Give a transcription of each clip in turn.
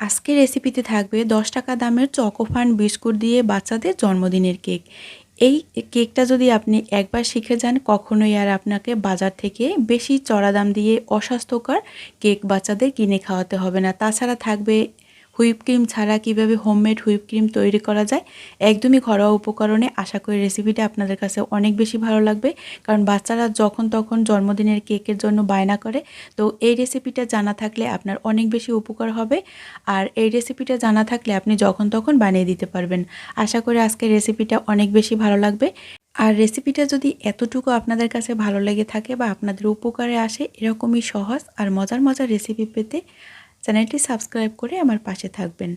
আজকের রেসিপিতে থাকবে দশ টাকা দামের চকোফান বিস্কুট দিয়ে বাচ্চাদের জন্মদিনের কেক। এই কেকটা যদি আপনি একবার শিখে যান, কখনোই আর আপনাকে বাজার থেকে বেশি চড়া দাম দিয়ে অস্বাস্থ্যকর কেক বাচ্চাদের কিনে খাওয়াতে হবে না। তাছাড়া থাকবে হুইপ ক্রিম ছাড়া কীভাবে হোমমেড হুইপ ক্রিম তৈরি করা যায়, একদমই ঘরোয়া উপকরণে আশা করি রেসিপিটা আপনাদের কাছে অনেক বেশি ভালো লাগবে। কারণ বাচ্চারা যখন তখন জন্মদিনের কেকের জন্য বায়না করে, তো এই রেসিপিটা জানা থাকলে আপনার অনেক বেশি উপকার হবে। আর এই রেসিপিটা জানা থাকলে আপনি যখন তখন বানিয়ে দিতে পারবেন। আশা করি আজকের রেসিপিটা অনেক বেশি ভালো লাগবে। আর রেসিপিটা যদি এতটুকু আপনাদের কাছে ভালো লেগে থাকে বা আপনাদের উপকারে আসে, এরকমই সহজ আর মজার মজার রেসিপি পেতে চ্যানেলটি সাবস্ক্রাইব করে আমার পাশে থাকবেন।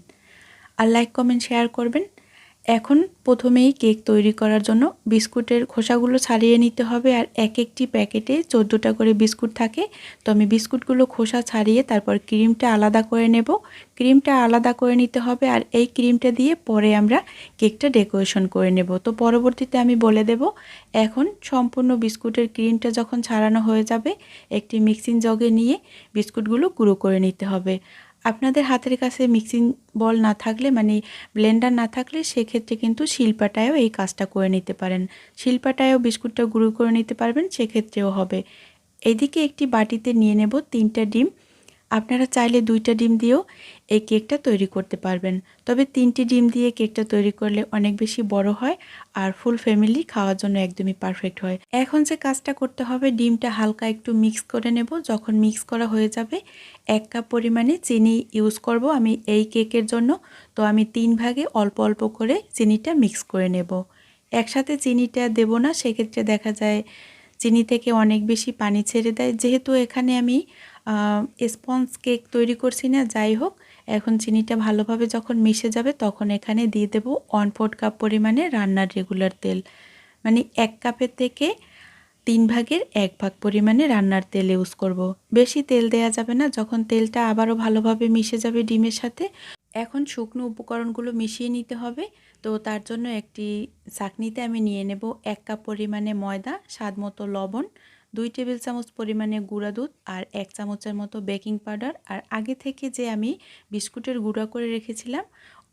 আর লাইক কমেন্ট শেয়ার করবেন। এখন প্রথমেই কেক তৈরি করার জন্য বিস্কুটের খোসাগুলো ছাড়িয়ে নিতে হবে আর এক একটি প্যাকেটে চোদ্দোটা করে বিস্কুট থাকে। তো আমি বিস্কুটগুলো খোসা ছাড়িয়ে তারপর ক্রিমটা আলাদা করে নেব। ক্রিমটা আলাদা করে নিতে হবে আর এই ক্রিমটা দিয়ে পরে আমরা কেকটা ডেকোরেশন করে নেব। তো পরবর্তীতে আমি বলে দেব, এখন সম্পূর্ণ বিস্কুটের ক্রিমটা যখন ছাড়ানো হয়ে যাবে, একটি মিক্সিং জগে নিয়ে বিস্কুটগুলো গুঁড়ো করে নিতে হবে। আপনাদের হাতের কাছে মিক্সিং বল না থাকলে মানে ব্লেন্ডার না থাকলে, সেক্ষেত্রে কিন্তু শিল্পাটায়ও এই কাজটা করে নিতে পারেন। শিল্পাটায়ও বিস্কুটটা গুঁড়ো করে নিতে পারবেন, সেক্ষেত্রেও হবে। এদিকে একটি বাটিতে নিয়ে নেব তিনটা ডিম। আপনারা চাইলে দুইটা ডিম দিয়েও এই কেকটা তৈরি করতে পারবেন। তবে তিনটি ডিম দিয়ে কেকটা তৈরি করলে অনেক বেশি বড় হয় আর ফুল ফ্যামিলি খাওয়ার জন্য একদমই পারফেক্ট হয়। এখন যে কাজটা করতে হবে, ডিমটা হালকা একটু মিক্স করে নেব। যখন মিক্স করা হয়ে যাবে, এক কাপ পরিমাণে চিনি ইউজ করব আমি এই কেকের জন্য। তো আমি তিন ভাগে অল্প অল্প করে চিনিটা মিক্স করে নেব। একসাথে চিনিটা দেব না, সেক্ষেত্রে দেখা যায় চিনি থেকে অনেক বেশি পানি ছেড়ে দেয়। যেহেতু এখানে আমি স্পঞ্জ কেক তৈরি করছি না, যাই হোক, এখন চিনিটা ভালোভাবে যখন মিশে যাবে, তখন এখানে দিয়ে দেবো ওয়ান ফোর্থ কাপ পরিমাণে রান্নার রেগুলার তেল মানে এক কাপের থেকে তিন ভাগের এক ভাগ পরিমাণে রান্নার তেল ইউজ করব। বেশি তেল দেয়া যাবে না, যখন তেলটা আবারও ভালোভাবে মিশে যাবে ডিমের সাথে এখন শুকনো উপকরণগুলো মিশিয়ে নিতে হবে, তো তার জন্য একটি চাকনিতে আমি নিয়ে নেব এক কাপ পরিমাণে ময়দা স্বাদ মতো লবণ দুই টেবিল চামচ পরিমাণে গুঁড়া দুধ আর এক চামচের মতো বেকিং পাউডার। আর আগে থেকে যে আমি বিস্কুটের গুঁড়া করে রেখেছিলাম,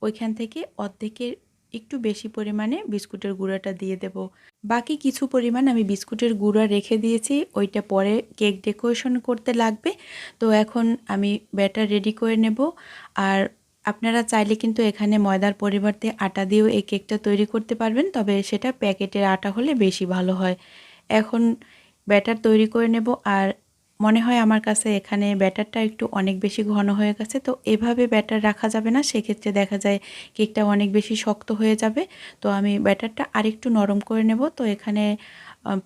ওইখান থেকে অর্ধেকের একটু বেশি পরিমাণে বিস্কুটের গুঁড়াটা দিয়ে দেব। বাকি কিছু পরিমাণ আমি বিস্কুটের গুঁড়া রেখে দিয়েছি, ওইটা পরে কেক ডেকোরেশন করতে লাগবে। তো এখন আমি ব্যাটার রেডি করে নেব। আর আপনারা চাইলে কিন্তু এখানে ময়দার পরিবর্তে আটা দিয়েও এই কেকটা তৈরি করতে পারবেন, তবে সেটা প্যাকেটের আটা হলে বেশি ভালো হয়। এখন ব্যাটার তৈরি করে নেব। আর মনে হয় আমার কাছে এখানে ব্যাটারটা একটু অনেক বেশি ঘন হয়ে গেছে, তো এভাবে ব্যাটার রাখা যাবে না। সেক্ষেত্রে দেখা যায় কেকটা অনেক বেশি শক্ত হয়ে যাবে। তো আমি ব্যাটারটা আরেকটু নরম করে নেব। তো এখানে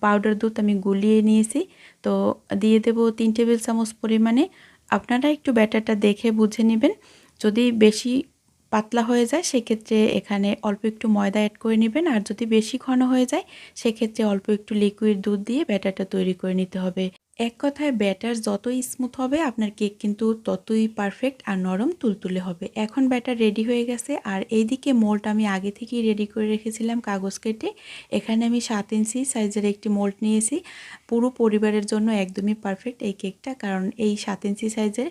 পাউডার দুধ আমি গুলিয়ে নিয়েছি। তো দিয়ে দেব তিন টেবিল চামচ পরিমাণে। আপনারা একটু ব্যাটারটা দেখে বুঝে নেবেন। যদি বেশি পাতলা হয়ে যায়, সেক্ষেত্রে এখানে অল্প একটু ময়দা অ্যাড করে নেবেন। আর যদি বেশি ঘন হয়ে যায়, সেক্ষেত্রে অল্প একটু লিকুইড দুধ দিয়ে ব্যাটারটা তৈরি করে নিতে হবে। এক কথায় ব্যাটার যতই স্মুথ হবে, আপনার কেক কিন্তু ততই পারফেক্ট আর নরম তুলতুলে হবে। এখন ব্যাটার রেডি হয়ে গেছে। আর এইদিকে মোল্ড আমি আগে থেকেই রেডি করে রেখেছিলাম কাগজ কেটে। এখানে আমি সাত ইঞ্চি সাইজের একটি মোল্ড নিয়েছি। পুরো পরিবারের জন্য একদমই পারফেক্ট এই কেকটা কারণ এই সাত ইঞ্চি সাইজের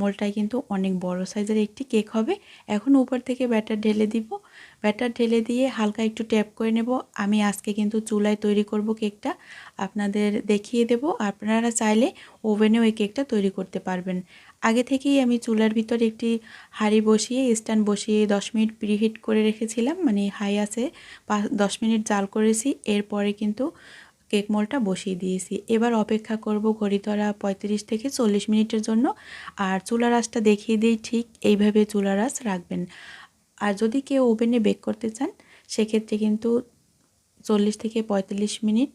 মোলটাই কিন্তু অনেক বড় সাইজের একটি কেক হবে। এখন উপর থেকে ব্যাটার ঢেলে দিব। ব্যাটার ঢেলে দিয়ে হালকা একটু ট্যাপ করে নেব। আমি আজকে কিন্তু চুলায় তৈরি করব কেকটা। আপনাদের দেখিয়ে দেব। আপনারা চাইলে ওভেনেও এই কেকটা তৈরি করতে পারবেন। আগে থেকেই আমি চুলার ভিতরে একটি হাঁড়ি বসিয়ে, স্ট্যান্ড বসিয়ে দশ মিনিট প্রিহিট করে রেখেছিলাম। মানে হাই আছে দশ মিনিট জাল করেছি। এরপরে কিন্তু কেক মোলটা বসিয়ে দিয়েছি। এবার অপেক্ষা করব ঘড়ি ধরা পঁয়ত্রিশ থেকে চল্লিশ মিনিটের জন্য। আর চুলা রাসটা দেখিয়ে দিই, ঠিক এইভাবে চুলা রাস রাখবেন। আর যদি কেউ ওভেনে বেক করতে চান, সেক্ষেত্রে কিন্তু চল্লিশ থেকে পঁয়তাল্লিশ মিনিট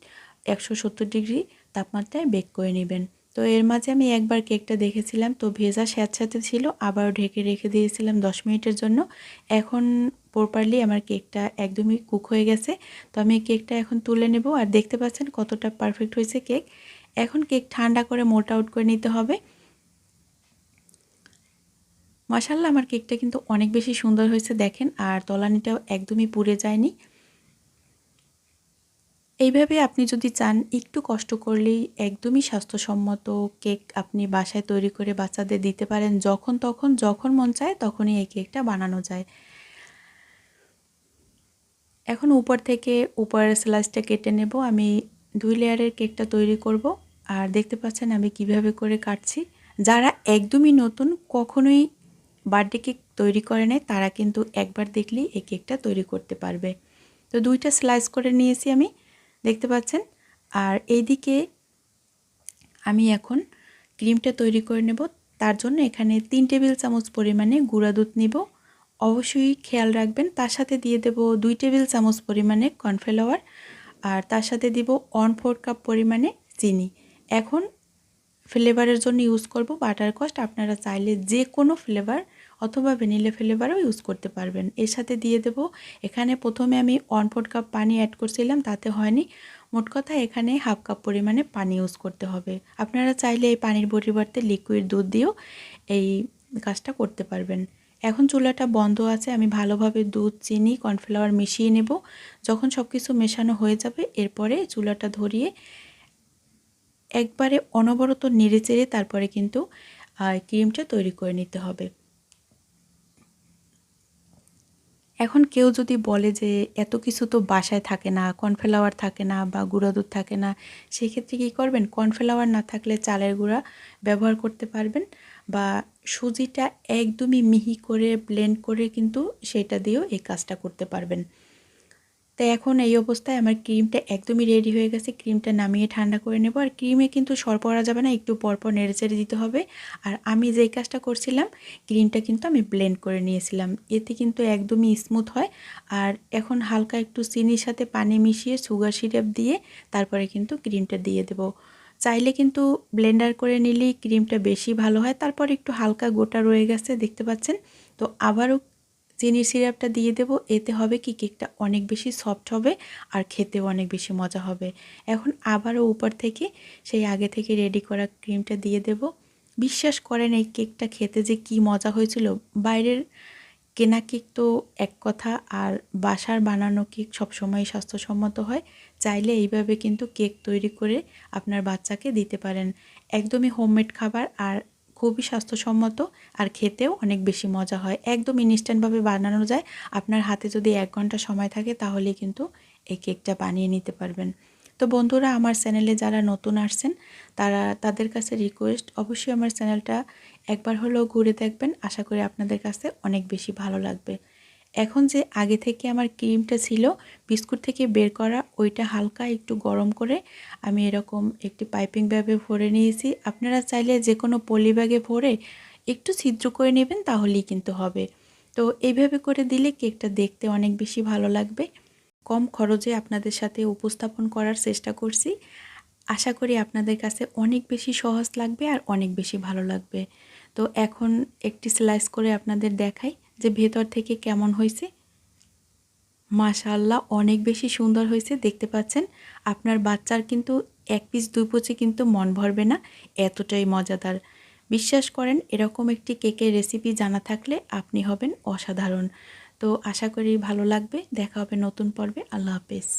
একশো সত্তর ডিগ্রি তাপমাত্রায় বেক করে নেবেন। তো এর মাঝে আমি একবার কেকটা দেখেছিলাম। তো ভেজা স্যাঁতস্যাঁতে ছিল, আবারও ঢেকে রেখে দিয়েছিলাম দশ মিনিটের জন্য। এখন প্রপারলি আমার কেকটা একদমই কুক হয়ে গেছে। তো আমি কেকটা এখন তুলে নেব আর দেখতে পাচ্ছেন কতটা পারফেক্ট হয়েছে কেক। এখন কেক ঠান্ডা করে মোট আউট করে নিতে হবে। মাসাল্লাহ আমার কেকটা কিন্তু অনেক বেশি সুন্দর হয়েছে, দেখেন। আর তলানিটাও একদমই পুড়ে যায়নি। এইভাবে আপনি যদি চান, একটু কষ্ট করলেই একদমই স্বাস্থ্যসম্মত কেক আপনি বাসায় তৈরি করে বাচ্চাদের দিতে পারেন। যখন তখন, যখন মন চায়, তখনই এই কেকটা বানানো যায়। এখন উপর থেকে উপরের স্লাইসটা কেটে নেব। আমি দুই লেয়ারের কেকটা তৈরি করব। আর দেখতে পাচ্ছেন আমি কীভাবে করে কাটছি। যারা একদমই নতুন, কখনোই বার্থডে কেক তৈরি করে নেয়, তারা কিন্তু একবার দেখলেই এই কেকটা তৈরি করতে পারবে। তো দুইটা স্লাইস করে নিয়েছি আমি। দেখতে পাচ্ছেন? আর এইদিকে আমি এখন ক্রিমটা তৈরি করে নেব। তার জন্য এখানে তিন টেবিল চামচ পরিমাণে গুঁড়া দুধ নিব। অবশ্যই খেয়াল রাখবেন, তার সাথে দিয়ে দেব দুই টেবিল চামচ পরিমাণে কর্নফ্লাওয়ার আর তার সাথে দিব ওয়ান ফোর কাপ পরিমাণে চিনি। এখন ফ্লেভারের জন্য ইউজ করব বাটার কস্ট। আপনারা চাইলে যে কোনো ফ্লেভার অথবা ভ্যানিলা ফ্লেভারও ইউজ করতে পারবেন। এর সাথে দিয়ে দেব, এখানে প্রথমে আমি ওয়ান ফোর কাপ পানি অ্যাড করছিলাম, তাতে হয়নি। মোট কথা এখানে হাফ কাপ পরিমাণে পানি ইউজ করতে হবে। আপনারা চাইলে এই পানির পরিবর্তে লিকুইড দুধ দিয়েও এই কাজটা করতে পারবেন। এখন চুলাটা বন্ধ আছে, আমি ভালোভাবে দুধ, চিনি কর্নফ্লাওয়ার মিশিয়ে নেব। যখন সব কিছু মেশানো হয়ে যাবে, এরপরে চুলাটা ধরিয়ে একবারে অনবরত নেড়ে চেড়ে তারপরে কিন্তু ক্রিমটা তৈরি করে নিতে হবে। এখন কেউ যদি বলে যে এত কিছু তো বাসায় থাকে না, কর্নফ্লাওয়ার থাকে না বা গুঁড়া দুধ থাকে না, সেক্ষেত্রে কী করবেন? কর্নফ্লাওয়ার না থাকলে চালের গুঁড়া ব্যবহার করতে পারবেন বা সুজিটা একদমই মিহি করে ব্লেন্ড করে কিন্তু সেটা দিয়েও এই কাজটা করতে পারবেন। তাই এখন এই অবস্থায় আমার ক্রিমটা একদমই রেডি হয়ে গেছে। ক্রিমটা নামিয়ে ঠান্ডা করে নেব। আর ক্রিমে কিন্তু সর পড়া যাবে না, একটু পরপর নেড়ে চেড়ে দিতে হবে। আর আমি যেই কাজটা করছিলাম, ক্রিমটা কিন্তু আমি ব্লেন্ড করে নিয়েছিলাম। এতে কিন্তু একদমই স্মুথ হয়। আর এখন হালকা একটু চিনির সাথে পানি মিশিয়ে সুগার সিরাপ দিয়ে তারপরে কিন্তু ক্রিমটা দিয়ে দেব। চাইলে কিন্তু ব্লেন্ডার করে নিলেই ক্রিমটা বেশি ভালো হয়। তারপর একটু হালকা গোটা রয়ে গেছে, দেখতে পাচ্ছেন? তো আবারও চিনির সিরাপটা দিয়ে দেব। এতে হবে কি, কেকটা অনেক বেশি সফট হবে আর খেতেও অনেক বেশি মজা হবে। এখন আবারও উপর থেকে সেই আগে থেকে রেডি করা ক্রিমটা দিয়ে দেব। বিশ্বাস করেন, এই কেকটা খেতে যে কি মজা হয়েছিল। বাইরের কেনা কেক তো এক কথা, আর বাসার বানানো কেক সবসময় স্বাস্থ্যসম্মত হয়। চাইলে এইভাবে কিন্তু কেক তৈরি করে আপনার বাচ্চাকে দিতে পারেন। একদমই হোমমেড খাবার আর খুবই স্বাস্থ্যসম্মত আর খেতেও অনেক বেশি মজা হয়। একদম ইনস্ট্যান্টভাবে বানানো যায়। আপনার হাতে যদি এক ঘণ্টা সময় থাকে তাহলে কিন্তু এই কেকটা বানিয়ে নিতে পারবেন। তো বন্ধুরা, আমার চ্যানেলে যারা নতুন আসছেন, তারা তাদের কাছে রিকোয়েস্ট অবশ্যই আমার চ্যানেলটা একবার হলেও ঘুরে দেখবেন। আশা করি আপনাদের কাছে অনেক বেশি ভালো লাগবে। এখন যে আগে থেকে আমার ক্রিমটা ছিল, বিস্কুট থেকে বের করা, ওইটা হালকা একটু গরম করে আমি এরকম একটি পাইপিং ব্যাগে ভরে নিয়েছি। আপনারা চাইলে যে কোনো পলি ব্যাগে ভরে একটু ছিদ্র করে নেবেন, তাহলেই কিন্তু হবে। তো এইভাবে করে দিলে কেকটা দেখতে অনেক বেশি ভালো লাগবে। কম খরচে আপনাদের সাথে উপস্থাপন করার চেষ্টা করছি। আশা করি আপনাদের কাছে অনেক বেশি সহজ লাগবে আর অনেক বেশি ভালো লাগবে। তো এখন একটি স্লাইস করে আপনাদের দেখাই। যে ভেতর থেকে কেমন হয়েছে? মাশাল্লাহ অনেক বেশি সুন্দর হয়েছে, দেখতে পাচ্ছেন। আপনার বাচ্চার কিন্তু এক পিস দুই পচে কিন্তু মন ভরবে না, এতটাই মজাদার। বিশ্বাস করেন, এরকম একটি কেকের রেসিপি জানা থাকলে আপনি হবেন অসাধারণ। তো আশা করি ভালো লাগবে, দেখা হবে নতুন পর্বে। আল্লাহ হাফেজ।